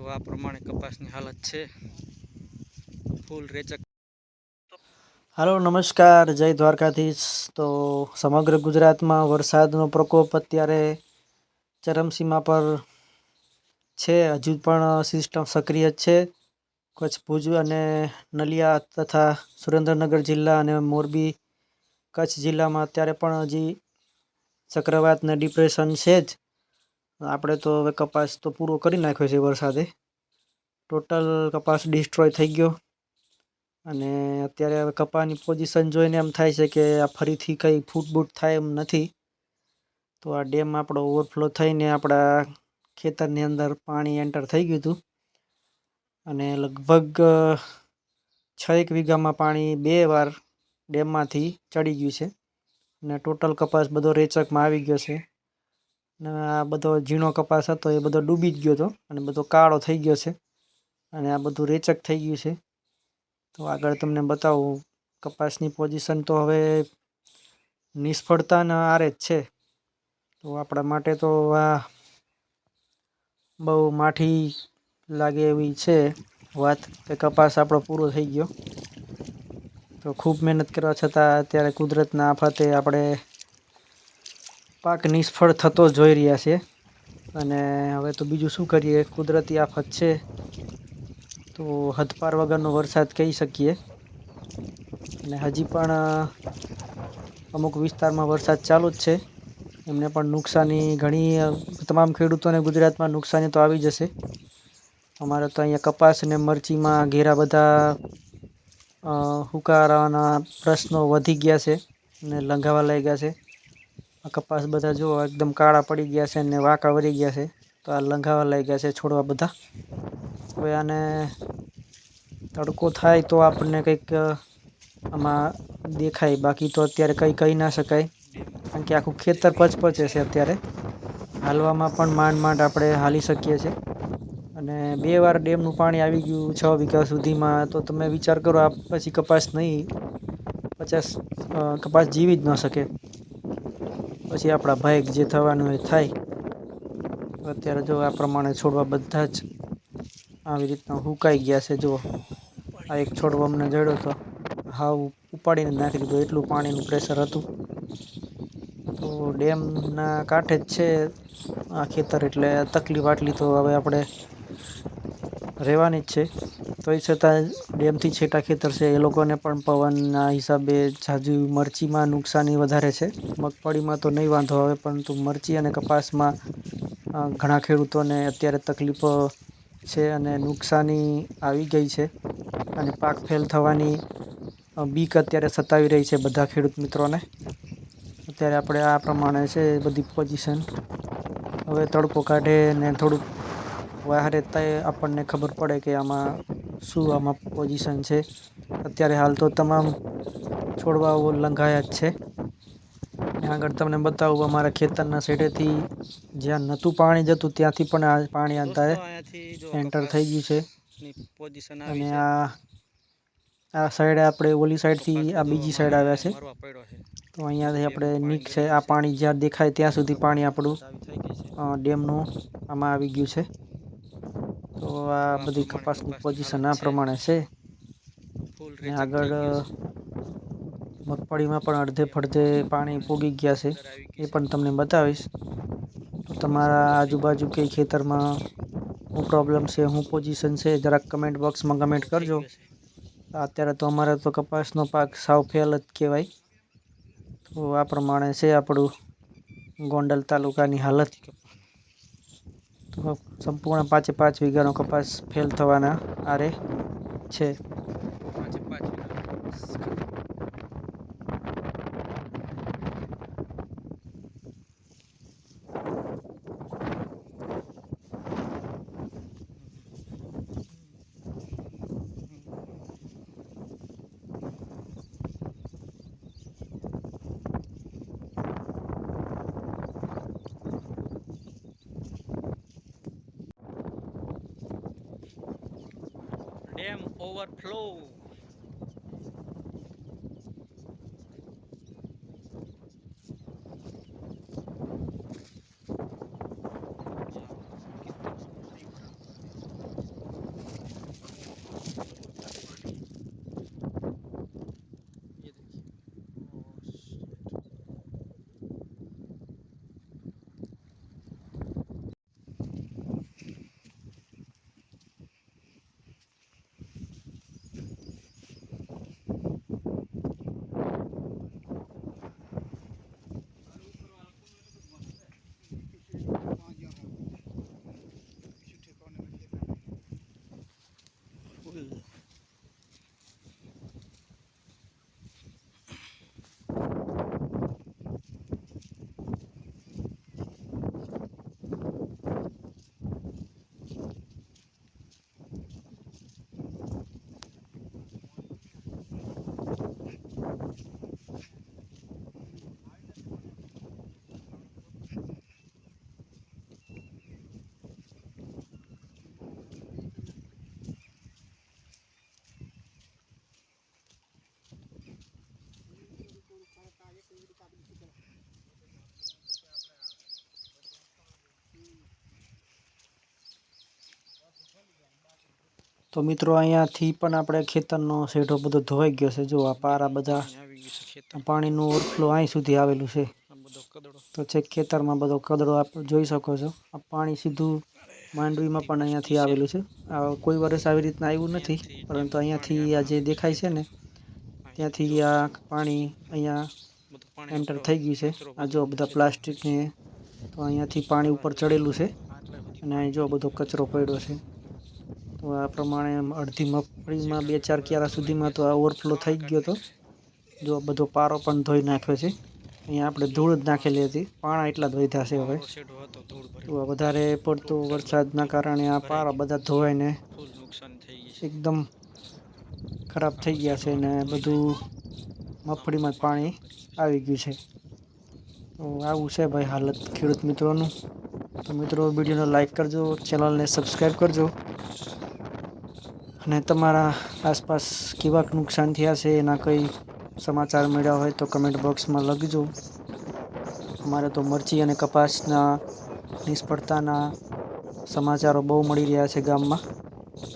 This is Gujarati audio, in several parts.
તો આ પ્રમાણે કપાસની હાલત છે. ફૂલ રેચક. હાલો, નમસ્કાર, જય દ્વારકાધીશ. તો સમગ્ર ગુજરાતમાં વરસાદનો પ્રકોપ અત્યારે ચરમસીમા પર છે. હજુ પણ સિસ્ટમ સક્રિય જ છે. કચ્છ ભુજ અને નલિયા તથા સુરેન્દ્રનગર જિલ્લા અને મોરબી કચ્છ જિલ્લામાં અત્યારે પણ હજી ચક્રવાત ને ડિપ્રેશન છે જ. આપણે તો હવે કપાસ તો પૂરો કરી નાખ્યો છે વરસાદે. ટોટલ કપાસ ડિસ્ટ્રોય થઈ ગયો. અને અત્યારે હવે કપાની પોઝિશન જોઈને એમ થાય છે કે આ ફરીથી કંઈ ફૂટબૂટ થાય એમ નથી. તો આ ડેમ આપણો ઓવરફ્લો થઈને આપણા ખેતરની અંદર પાણી એન્ટર થઈ ગયું હતું. અને લગભગ છ એક વીઘામાં પાણી બે વાર ડેમમાંથી ચડી ગયું છે. અને ટોટલ કપાસ બધો રેચકમાં આવી ગયો છે. અને આ બધો ઝીણો કપાસ હતો, એ બધો ડૂબી જ ગયો હતો અને બધો કાળો થઈ ગયો છે અને આ બધું રેચક થઈ ગયું છે. તો આગળ તમને બતાવું, કપાસની પોઝિશન તો હવે નિષ્ફળતાના આરે જ છે. તો આપણા માટે તો આ બહુ માઠી લાગે એવી છે વાત કે કપાસ આપણો પૂરો થઈ ગયો. તો ખૂબ મહેનત કરવા છતાં અત્યારે કુદરતના આફતે આપણે પાક નિષ્ફળ થતો જોઈ રહ્યા છે. અને હવે તો બીજું શું કરીએ? કુદરતી આફત છે. તો હદપાર વગરનો વરસાદ કહી શકીએ. અને હજી પણ અમુક વિસ્તારમાં વરસાદ ચાલુ જ છે. એમને પણ નુકસાની ઘણી તમામ ખેડૂતોને ગુજરાતમાં નુકસાની તો આવી જશે. અમારે તો અહીંયા કપાસ અને મરચીમાં ઘેરા બધા હુકારાના પ્રશ્નો વધી ગયા છે અને લંઘાવા લાગ્યા છે. આ કપાસ બધા જુઓ, એકદમ કાળા પડી ગયા છે અને વાંકા વળી ગયા છે. તો આ લંઘાવા લાગ્યા છે છોડવા બધા. હવે આને તડકો થાય તો આપણને કંઈક આમાં દેખાય. બાકી તો અત્યારે કંઈ કહી ના શકાય. કારણ કે આખું ખેતર પચપચે છે અત્યારે. હાલવામાં પણ માંડ માંડ આપણે હાલી શકીએ છીએ. અને બે વાર ડેમનું પાણી આવી ગયું છ વીઘા સુધીમાં. તો તમે વિચાર કરો, આ પછી કપાસ નહીં, પચાસ કપાસ જીવી જ ન શકે. પછી આપણા ભાઈ જે થવાનું એ થાય. અત્યારે જો આ પ્રમાણે છોડવા બધા જ આવી રીતના હુકાઈ ગયા છે. જો આ એક છોડવો અમને જડ્યો હતો હાવ ઉપાડીને નાખી દીધો. એટલું પાણીનું પ્રેશર હતું. તો ડેમના કાંઠે જ છે આ ખેતર એટલે તકલીફ આટલી તો હવે આપણે રહેવાની જ છે. તોય છતાં ડેમથી છેટા ખેતર છે, એ લોકોને પણ પવનના હિસાબે ઝાઝુ મરચીમાં નુકસાની વધારે છે. મગફળીમાં તો નહીં વાંધો આવે, પરંતુ મરચી અને કપાસમાં ઘણા ખેડૂતોને અત્યારે તકલીફો છે અને નુકસાની આવી ગઈ છે અને પાક ફેલ થવાની બીક અત્યારે સતાવી રહી છે બધા ખેડૂત મિત્રોને. અત્યારે આપણે આ પ્રમાણે છે બધી પોઝિશન. હવે તડકો કાઢે ને થોડુંક વહારે તે આપણને ખબર પડે કે આમાં શું આમાં પોઝિશન છે? અત્યારે હાલ તો તમામ છોડવાઓ લંઘાયા જ છે. આગળ તમને બતાવું અમારા ખેતરના સેટેથી જ્યાં નહોતું પાણી જતું ત્યાંથી પણ આ પાણી અત્યારે એન્ટર થઈ ગયું છે. પોઝિશન અને આ આ સાઈડે આપણે ઓલી સાઈડથી આ બીજી સાઈડ આવ્યા છે. તો અહીંયાથી આપણે નીક છે. આ પાણી જ્યાં દેખાય ત્યાં સુધી પાણી આપણું ડેમનું આમાં આવી ગયું છે. તો આ બધી કપાસની પોઝિશન આ પ્રમાણે છે. અને આગળ મગફળીમાં પણ અડધે ફડધે પાણી પૂગી ગયા છે. એ પણ તમને બતાવીશ. તો તમારા આજુબાજુ કઈ ખેતરમાં શું પ્રોબ્લેમ છે શું પોઝિશન છે, જરાક કમેન્ટ બોક્સમાં કમેન્ટ કરજો. અત્યારે તો અમારે તો કપાસનો પાક સાવ ફેલ જ કહેવાય. તો આ પ્રમાણે છે આપણું ગોંડલ તાલુકાની હાલત. સંપૂર્ણ પાંચે પાંચ વીઘાનો કપાસ ફેલ થવાના આરે છે. પાંચે પાંચ dam overflow. તો મિત્રો, અહીંયાથી પણ આપણે ખેતરનો શેઢો બધો ધોવાઈ ગયો છે. જો આ પારા બધા પાણીનું ઓવરફ્લો અહીં સુધી આવેલું છે. તો છે ખેતરમાં બધો કદડો આપ જોઈ શકો છો. આ પાણી સીધું માંડવીમાં પણ અહીંયાથી આવેલું છે. આ કોઈ વર્ષ આવી રીતના આવ્યું નથી, પરંતુ અહીંયાથી આ જે દેખાય છે ને, ત્યાંથી આ પાણી અહીંયા એન્ટર થઈ ગયું છે. આ જો બધા પ્લાસ્ટિકને, તો અહીંયાથી પાણી ઉપર ચડેલું છે. અને અહીં જો બધો કચરો પડ્યો છે. તો આ પ્રમાણે અડધી મગફળીમાં બે ચાર ક્યારા સુધીમાં તો આ ઓવરફ્લો થઈ ગયો હતો. જો બધો પારો પણ ધોઈ નાખ્યો છે. અહીંયા આપણે ધૂળ જ નાખેલી હતી. પાણા એટલા જ વધ્યા છે હવે. તો વધારે પડતો વરસાદના કારણે આ પારા બધા ધોવાઈને એકદમ ખરાબ થઈ ગયા છે ને બધું મગફળીમાં જ પાણી આવી ગયું છે. તો આવું છે ભાઈ હાલત ખેડૂત મિત્રોનું. તો મિત્રો વિડીયોને લાઇક કરજો, ચેનલને સબસ્ક્રાઈબ કરજો. અને તમારા આસપાસ કેવાક નુકસાન થયા છે, એના કંઈ સમાચાર મળ્યા હોય તો કમેન્ટ બોક્સમાં લખજો. અમારે તો મરચી અને કપાસના નિષ્ફળતાના સમાચારો બહુ મળી રહ્યા છે ગામમાં.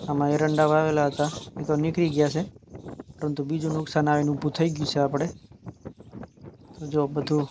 આમાં એરંડા વાવેલા હતા, એ તો નીકળી ગયા છે, પરંતુ બીજું નુકસાન આવીને ઊભું થઈ ગયું છે આપણે. તો જો બધું